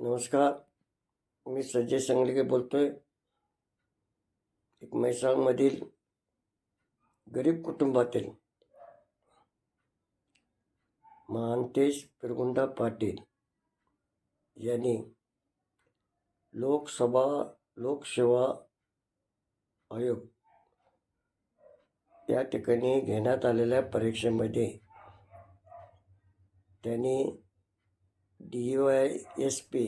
नमस्कार मी संजय संगलिके बोलतोय. एक म्हैसाळमधील गरीब कुटुंबातील महांतेश पिरगुंडा पाटील यांनी लोकसभा लोकसेवा आयोग या ठिकाणी घेण्यात आलेल्या परीक्षेमध्ये त्यांनी डी वाय एस पी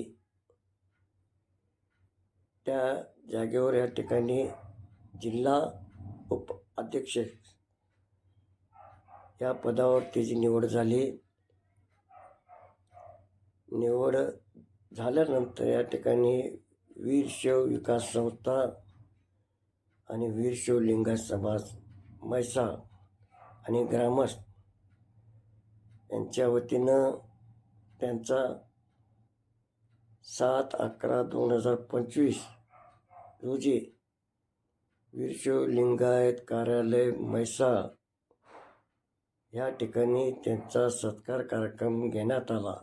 त्या जागेवर या ठिकाणी जिल्हा उप अध्यक्ष या पदावर त्याची निवड झाली निवड झाल्यानंतर या ठिकाणी वीरशिव विकास संस्था आणि वीरशिव लिंगायत समाज म्हैसाळ आणि ग्रामस्थ यांच्या वतीनं त्यांचा सात अकरा दोन हजार पंचवीस रोजी वीरशैव लिंगायत कार्यालय म्हैसाळ या ठिकाणी त्यांचा सत्कार कार्यक्रम घेण्यात आला.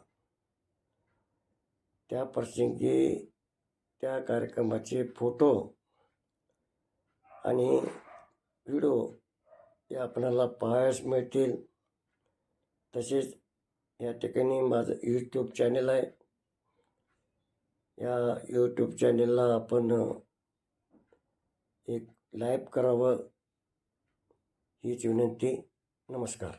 त्या प्रसंगी त्या कार्यक्रमाचे फोटो आणि व्हिडिओ हे आपणाला पाहायस मिळतील. तसेच या ठिकाणी माझं यूट्यूब चॅनल आहे. या यूट्यूब चॅनलला आपण एक लाईव्ह करावं हीच विनंती. नमस्कार.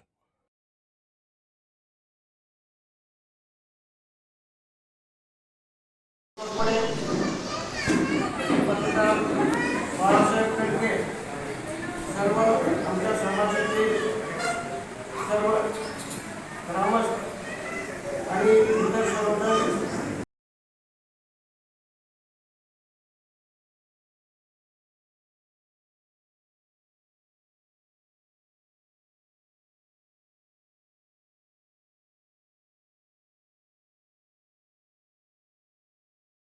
बाळासाहेब कडके सर्व आमच्या समाजाचे सर्व ग्राम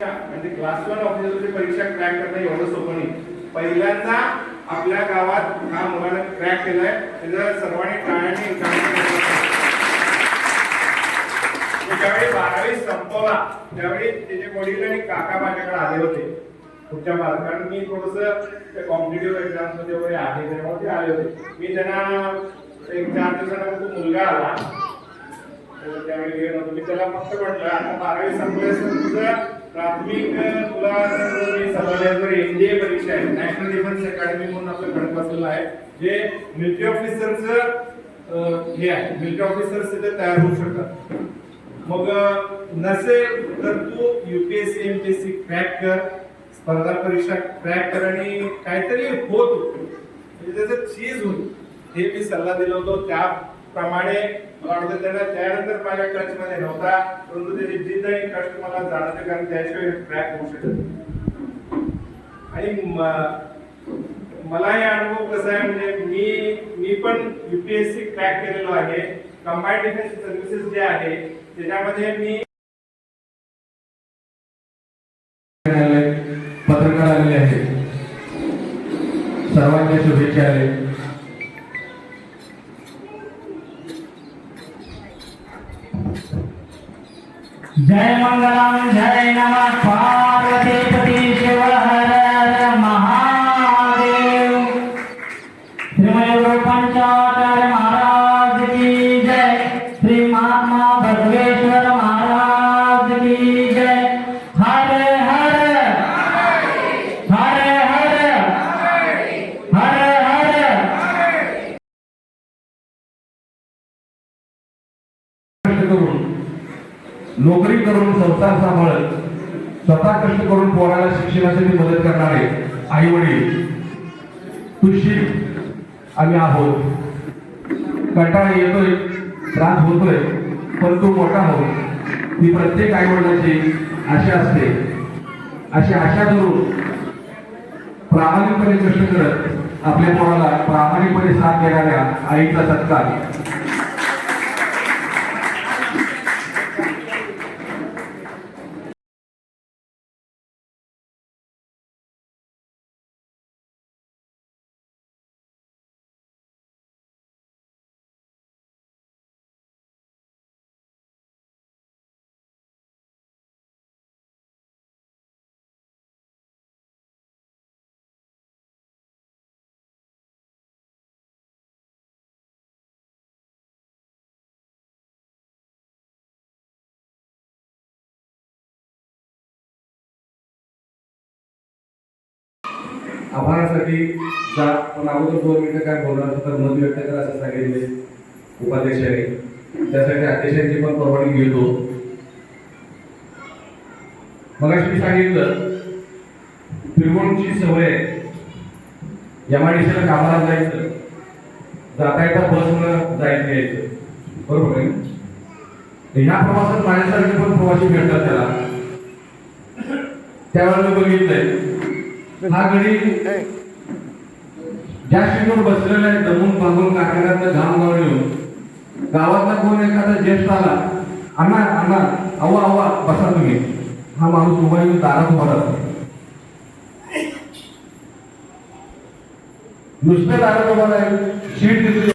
म्हणजे क्लास वन ऑफिसरची परीक्षा क्रॅक करणं एवढं सोपं नाही. पहिल्यांदा आपल्या गावात हा मुलानं क्रॅक केलाय. त्याच्या सर्वांनी टाळ्यांनी ज्यावेळी बारावी संपवला त्यावेळी त्याचे वडील आणि काका माझ्याकडे आले होते. पुढच्या भागात कारण मी थोडस कॉम्पिटेटिव्ह एक्झाम्समध्ये वगैरे आहे त्यामुळे ते आले होते. मी त्यांना एक चार दिवसानंतर मुलगा आला. तर त्यावेळी नव्हतो मी त्याला फक्त म्हटलं आता बारावी संपल्यास तुझं प्राथमिक तुला जर एन जर एनडीए परीक्षा आहे. नॅशनल डिफेन्स अकॅडमी म्हणून आपलं खडकवासला आहे. जे मिलिटरी ऑफिसरचं हे आहे. मिलिटरी ऑफिसर्स तिथे तयार होऊ शकतात. मग नसेल तर तू युपीएससी एमपीएससी क्रॅक कर. स्पर्धा परीक्षा क्रॅक कर आणि काहीतरी होत. म्हणजे त्याचं चीज होईल हे मी सल्ला दिला होतो. त्याप्रमाणे मला वाटतं त्याला त्यानंतर माझ्या टचमध्ये नव्हता परंतु त्याची जिद्द आणि कष्ट मला जाणवते कारण त्याशिवाय ट्रॅक होऊ शकत आणि मला हे अनुभव कसा आहे म्हणजे मी मी पण युपीएससी क्रॅक केलेलो आहे. कंबाईंड डिफेन्स सर्व्हिसेस जे आहे त्याच्यामध्ये मी पत्रकार आलेले आहे सर्वांच्या शुभेच्छा आहेत. जय मंगलम जय नमः नोकरी करून संसार सांभाळत स्वतः कष्ट करून पोराला शिक्षणासाठी मदत करणारे आई वडील तुशी आम्ही आहोत. कंटाळा येतोय त्रास होतोय पण तो मोठा हो ही प्रत्येक आई वडिलांची आशा असते. अशी आशा धरून प्रामाणिकपणे कष्ट करत आपल्या पोराला प्रामाणिकपणे साथ देणाऱ्या आईचा सत्कार. आभारासाठी जा पण अगोदर दोन मिनिटं काय बोलणार तर मत व्यक्त करा असं सांगितले उपाध्यक्षाने. त्यासाठी अध्यक्षांची पण परवानगी घेतो. मला मी सांगितलं फिरवणूकची सवय एमआयडीसीला कामाला जायचं. जाता येता बसनं जायचं यायचं बरोबर आहे ह्या प्रवासात माझ्यासारखे पण प्रवासी भेटतात त्याला. त्यावेळेला मी बघितलंय हा गडी ज्या सीटवर बसलेला आहे दमून बांधून काकाघातलं घाम येऊन गावातला कोण एखादा ज्येष्ठ आला अण्णा अण्णा अव्वा अव्वा बसा तुम्ही. हा माणूस उभा येऊन दारात उभा राहतो. नुसतं दारात उभा राहील सीट दिसली